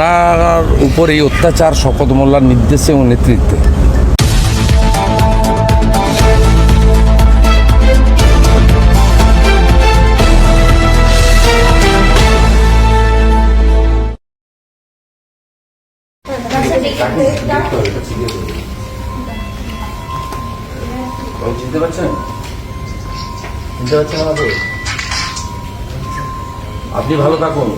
ওনার উপর এই অত্যাচার শপথ মোল্লার নির্দেশে এবং নেতৃত্বে। আপনি ভালো থাকুন।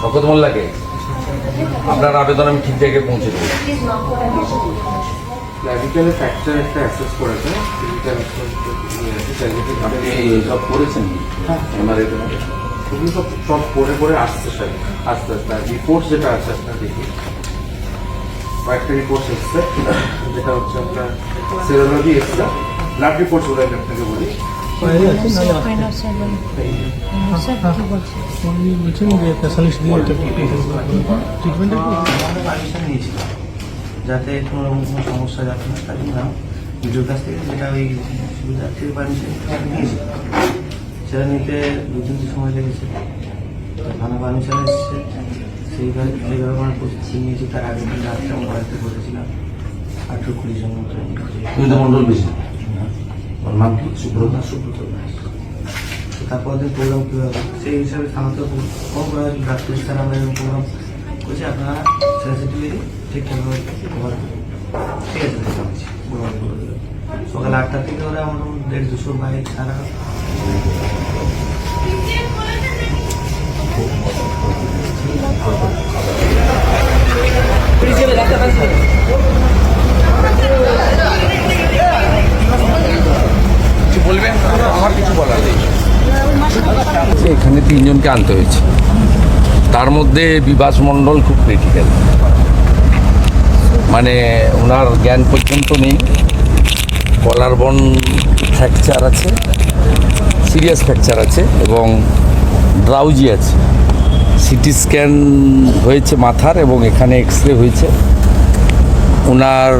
শকত মোল্লাকে আপনার আবেদন আমি ঠিক জায়গায় পৌঁছে দেবো। ক্লাভিক্যালে ফ্র্যাকচার একটা করেছে। ক্লিনিক্যাল সব করেছেন? এমআরআই খুবই সব সব পরে পরে আসছে স্যার আস্তে আস্তে। আর রিপোর্ট যেটা আছে আপনার দেখি। কয়েকটা রিপোর্ট এসছে। যেটা হচ্ছে আপনার সেরোলজি এসছে। ব্লাড রিপোর্ট বলে আমি আপনাকে বলি। বলছেন যে স্পেশালিস্ট দিয়ে ট্রিটমেন্ট পারমিশন নিয়েছিলাম যাতে কোনো রকম কোনো সমস্যা যাতে না তার জন্য ভিডিওর কাছ থেকে যেটা ওই সুবিধা থেকে পারমিশন নিয়েছিলাম। সেটা নিতে দু তিন সময় লেগেছে। থানা পারমিশন এসেছে। সেইভাবে যেভাবে আমরা প্রস্তুতি নিয়েছি। তার আগের দিন রাত্রে আমরা বাড়িতে বসেছিলাম। আঠেরো কুড়ি জন মতো মন্ডল বেশি। ওর নাম কি সুব্রত তারপর দিন প্রোগ্রাম কীভাবে হবে? সেই হিসাবে থানাতে ফোন করা হয়েছিল ডাক্তার আমরা প্রোগ্রাম করছি, আপনারা সেন্সিটিভলি ঠিকঠাকভাবে কভার ঠিক আছে প্রোগ্রাম করে দিলাম। সকাল আটটা থেকে ওরা আমার দেড় দুশো বাইক সারা কিছু তিনজনকে আনতে হয়েছে। তার মধ্যে বিবাস মণ্ডল খুব ক্রিটিক্যাল মানে ওনার জ্ঞান পর্যন্ত নেই। কলার বন ফ্র্যাকচার আছে সিরিয়াস ফ্র্যাকচার আছে এবং ড্রাউজি আছে। সিটি স্ক্যান হয়েছে মাথার এবং এখানে এক্স রে হয়েছে। ওনার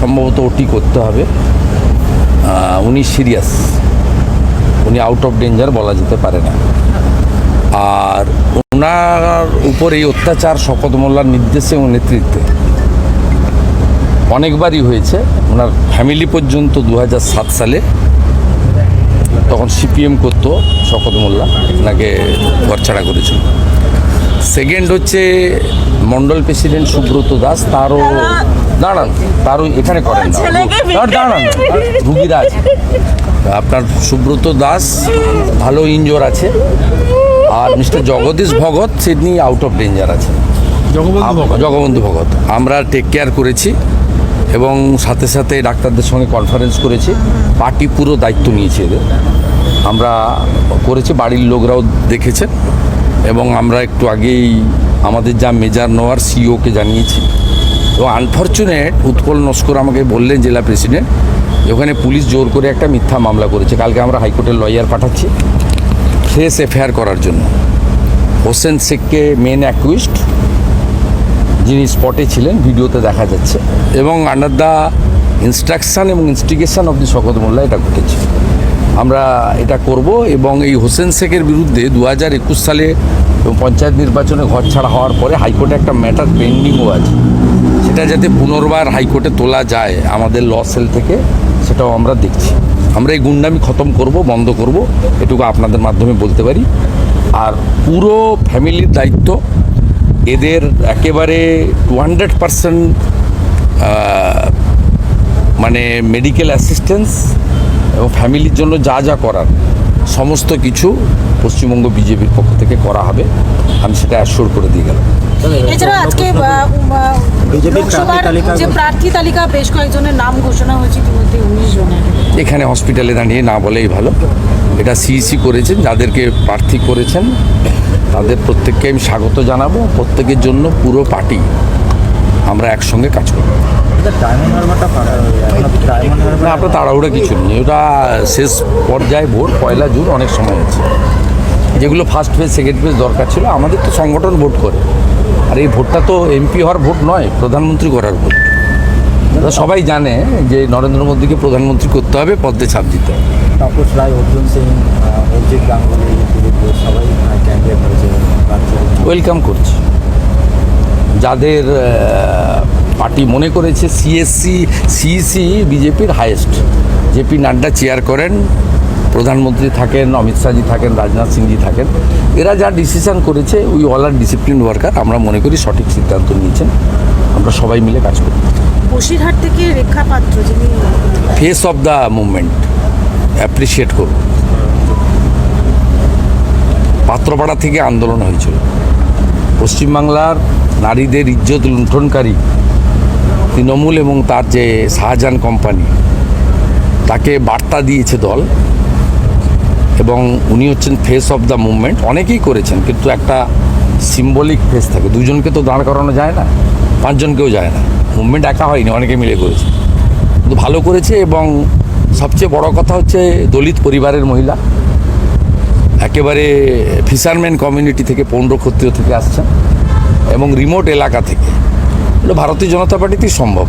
সম্ভবত ওটি করতে হবে। উনি সিরিয়াস উনি আউট অফ ডেঞ্জার বলা যেতে পারে না। আর ওনার উপর এই অত্যাচার শপথ মোল্লার নির্দেশে এবং নেতৃত্বে। অনেকবারই হয়েছে। ওনার ফ্যামিলি পর্যন্ত দু সাত সালে তখন সিপিএম করতো শপথ মোল্লা। ওনাকে ঘরছাড়া করেছিল। সেকেন্ড হচ্ছে মন্ডল প্রেসিডেন্ট সুব্রত দাস। তারও দাঁড়ান তারও এখানে করেন না। দাঁড়ান, দাঁড়ান রুগীরা আছে আপনার সুব্রত দাস ভালো ইঞ্জোর আছে। আর মিস্টার জগদীশ ভগত সিডনি আউট অফ ডেঞ্জার আছে। জগবন্ধু ভগত আমরা টেক কেয়ার করেছি এবং সাথে সাথে ডাক্তারদের সঙ্গে কনফারেন্স করেছি। পার্টি পুরো দায়িত্ব নিয়েছে এদের। আমরা করেছি বাড়ির লোকরাও দেখেছে। এবং আমরা একটু আগেই আমাদের যা মেজার নেওয়ার সিওকে জানিয়েছি। তো আনফর্চুনেট উৎপল নস্কর আমাকে বললেন জেলা প্রেসিডেন্ট ওখানে পুলিশ জোর করে একটা মিথ্যা মামলা করেছে। কালকে আমরা হাইকোর্টের লয়ার পাঠাচ্ছি। ফ্রেশ এফআইআর করার জন্য। হোসেন শেখকে মেন অ্যাকুইস্ট যিনি স্পটে ছিলেন, ভিডিওতে দেখা যাচ্ছে। এবং আন্ডার দ্য ইনস্ট্রাকশন এবং instigation of the Shawkat Molla এটা ঘটেছে। আমরা এটা করব এবং এই হোসেন শেখের বিরুদ্ধে দু হাজার একুশ সালে পঞ্চায়েত নির্বাচনে ঘর ছাড়া হওয়ার পরে হাইকোর্টে একটা ম্যাটার পেন্ডিংও আছে। সেটা যাতে পুনর্বার হাইকোর্টে তোলা যায় আমাদের ল সেল থেকে। সেটাও আমরা দেখছি। আমরা এই গুন্ডামি খতম করব, বন্ধ করব, এটুকু আপনাদের মাধ্যমে বলতে পারি। আর পুরো ফ্যামিলির দায়িত্ব, এদের একেবারে টু হান্ড্রেড পারসেন্ট মানে মেডিকেল অ্যাসিস্ট্যান্স এবং ফ্যামিলির জন্য যা যা করার, সমস্ত কিছু পশ্চিমবঙ্গ বিজেপির পক্ষ থেকে করা হবে। আমি সেটা অ্যাসিওর করে দিয়ে গেলাম। এছাড়া আজকে যে প্রার্থী তালিকা বেশ কয়েকজনের নাম ঘোষণা হয়েছে ইতিমধ্যে উনিশ জনের। এখানে হসপিটালে দাঁড়িয়ে না বলেই ভালো। এটা সিইসি করেছেন যাদেরকে প্রার্থী করেছেন তাদের প্রত্যেককে আমি স্বাগত জানাব। প্রত্যেকের জন্য পুরো পার্টি আমরা একসঙ্গে কাজ করব। না আপনার তাড়াহুড়া কিছু নেই। ওটা শেষ পর্যায়ে ভোট পয়লা জুন অনেক সময় আছে। যেগুলো ফার্স্ট ফেজ সেকেন্ড ফেজ দরকার ছিল আমাদের তো সংগঠন ভোট করে। আর এই ভোটটা তো এমপি হওয়ার ভোট নয় প্রধানমন্ত্রী করার ভোট। সবাই জানে যে নরেন্দ্র মোদীকে প্রধানমন্ত্রী করতে হবে পদ্মে ছাপ দিতে হবে। তাপস রায় অর্জুন সিং অভিজিৎ গাঙ্গুলি সবাই ক্যান্ডিডেট হয়েছে। ওয়েলকাম করছি। যাদের পার্টি মনে করেছে সিএসসি সিইসি বিজেপির highest J P Nadda chair করেন প্রধানমন্ত্রী থাকেন অমিত শাহজি থাকেন রাজনাথ সিংজি থাকেন এরা যা ডিসিশন করেছে we all are discipline worker আমরা মনে করি সঠিক সিদ্ধান্ত নিয়েছেন। আমরা সবাই মিলে কাজ করি। বসিরহাট থেকে রেখা পাত্র যিনি face of the movement appreciate করব পাত্রপাড়া থেকে আন্দোলন হয়েছিল। পশ্চিমবাংলার নারীদের ইজ্জত লুণ্ঠনকারী তৃণমূল এবং তার যে শাহজাহান কোম্পানি তাকে বার্তা দিয়েছে দল এবং উনি হচ্ছেন ফেস অফ দ্য মুভমেন্ট অনেকেই করেছেন, কিন্তু একটা সিম্বলিক ফেস থাকে। দুজনকে তো দাঁড় করানো যায় না, পাঁচজনকেও যায় না। মুভমেন্ট একা হয়নি, অনেকে মিলে করেছে। কিন্তু ভালো করেছে এবং সবচেয়ে বড় কথা হচ্ছে দলিত পরিবারের মহিলা। একেবারে ফিশারম্যান কমিউনিটি থেকে পৌর ক্ষত্রিয় থেকে আসছেন এবং রিমোট এলাকা থেকে। এটা ভারতীয় জনতা পার্টিতেই সম্ভব।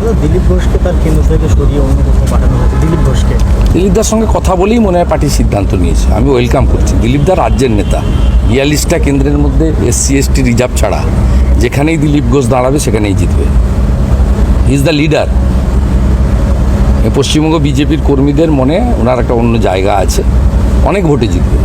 দিলীপ ঘোষকে তার কেন্দ্র থেকে সরিয়ে অন্য কোথাও পাঠানো হয়েছে। দিলীপ ঘোষকে। দিলীপদার সঙ্গে কথা বলেই মনে হয় পার্টি সিদ্ধান্ত নিয়েছে। আমি ওয়েলকাম করছি। দিলীপদা রাজ্যের নেতা। বিয়াল্লিশটা কেন্দ্রের মধ্যে এসসি, এসটি, রিজার্ভ ছাড়া যেখানেই দিলীপ ঘোষ দাঁড়াবে, সেখানেই জিতবে। ইজ দ্য লিডার পশ্চিমবঙ্গ বিজেপির কর্মীদের মনে ওনার একটা অন্য জায়গা আছে। অনেক ভোটে জিতবে।